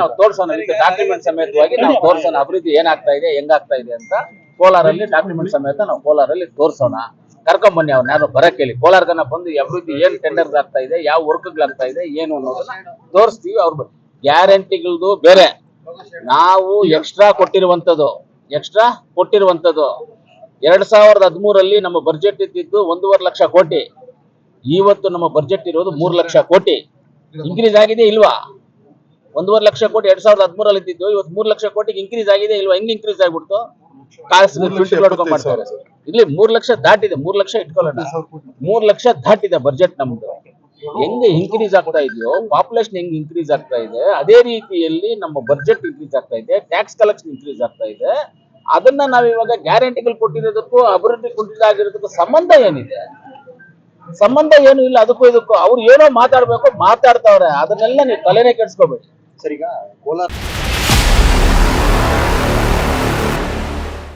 ನಾವು ತೋರ್ಸೋಣ. ಡಾಕ್ಯುಮೆಂಟ್ ಸಮೇತವಾಗಿ ನಾವು ತೋರ್ಸೋಣ. ಅಭಿವೃದ್ಧಿ ಏನಾಗ್ತಾ ಇದೆ ಹೆಂಗಾಗ್ತಾ ಇದೆ ಅಂತ ಕೋಲಾರಲ್ಲಿ ಡಾಕ್ಯುಮೆಂಟ್ ಸಮೇತ ನಾವು ಕೋಲಾರಲ್ಲಿ ತೋರ್ಸೋಣ. ಕರ್ಕೊಂಡ್ ಬನ್ನಿ ಅವ್ರನ್ನ ಯಾರು ಬರಕ್ ಹೇಳಿ. ಕೋಲಾರ್ಗನ ಬಂದು ಅಭಿವೃದ್ಧಿ ಏನ್ ಟೆಂಡರ್ ಆಗ್ತಾ ಇದೆ ಯಾವ ವರ್ಕ್ಗಳಾಗ್ತಾ ಇದೆ ಏನು ಅನ್ನೋದನ್ನ ತೋರಿಸ್ತೀವಿ ಅವ್ರ ಗ್ಯಾರಂಟಿಗಳದು ಬೇರೆ. ನಾವು ಎಕ್ಸ್ಟ್ರಾ ಕೊಟ್ಟಿರುವಂತದ್ದು ಎಕ್ಸ್ಟ್ರಾ ಕೊಟ್ಟಿರುವಂತದ್ದು ಎರಡ್ ಸಾವಿರದ ಹದಿಮೂರಲ್ಲಿ ನಮ್ಮ ಬಜೆಟ್ ಇದ್ದಿದ್ದು ಒಂದೂವರೆ ಲಕ್ಷ ಕೋಟಿ. ಇವತ್ತು ನಮ್ಮ ಬಜೆಟ್ ಇರೋದು ಮೂರು ಲಕ್ಷ ಕೋಟಿ. ಇನ್ಕ್ರೀಸ್ ಆಗಿದೆ ಇಲ್ವಾ? ಒಂದೂವರೆ ಲಕ್ಷ ಕೋಟಿ ಎರಡ್ ಸಾವಿರದ ಹದಿಮೂರಲ್ಲಿ ಇದ್ದಿದ್ದು ಇವತ್ತು ಮೂರ್ ಲಕ್ಷ ಕೋಟಿಗೆ ಇನ್ಕ್ರೀಸ್ ಆಗಿದೆ ಇಲ್ವಾ ಹೆಂಗ್ ಇನ್ಕ್ರೀಸ್ ಆಗ್ಬಿಡ್ತು? ಕಾಸು ಮಾಡ್ತಾರೆ. ಇಲ್ಲಿ ಮೂರ್ ಲಕ್ಷ ದಾಟಿದೆ ಮೂರ್ ಲಕ್ಷ ಇಟ್ಕೊಳ್ಳೋಣ. ಮೂರ್ ಲಕ್ಷ ದಾಟಿದೆ ಬಜೆಟ್ ನಮ್ದು. ಹೆಂಗೆ ಇನ್ಕ್ರೀಸ್ ಆಗ್ತಾ ಇದೆಯೋ ಪಾಪ್ಯುಲೇಷನ್ ಹೆಂಗ್ ಇನ್ಕ್ರೀಸ್ ಆಗ್ತಾ ಇದೆ ಅದೇ ರೀತಿಯಲ್ಲಿ ನಮ್ಮ ಬಜೆಟ್ ಇನ್ಕ್ರೀಸ್ ಆಗ್ತಾ ಇದೆ ಟ್ಯಾಕ್ಸ್ ಕಲೆಕ್ಷನ್ ಇನ್ಕ್ರೀಸ್ ಆಗ್ತಾ ಇದೆ. ಅದನ್ನ ನಾವಿವಾಗ ಗ್ಯಾರಂಟಿಗಳು ಕೊಟ್ಟಿರೋದಕ್ಕೂ ಅಭಿವೃದ್ಧಿ ಕೊಟ್ಟಿದ್ದಾಗಿರೋದಕ್ಕೂ ಸಂಬಂಧ ಏನಿದೆ? ಸಂಬಂಧ ಏನು ಇಲ್ಲ ಅದಕ್ಕೂ ಇದಕ್ಕೂ. ಅವ್ರು ಏನೋ ಮಾತಾಡ್ಬೇಕು ಮಾತಾಡ್ತಾವ್ರೆ ಅದನ್ನೆಲ್ಲ ನೀವು ತಲೆನೇ ಕೆಡ್ಸ್ಕೋಬೇಡಿ. சரிங்க கோலார்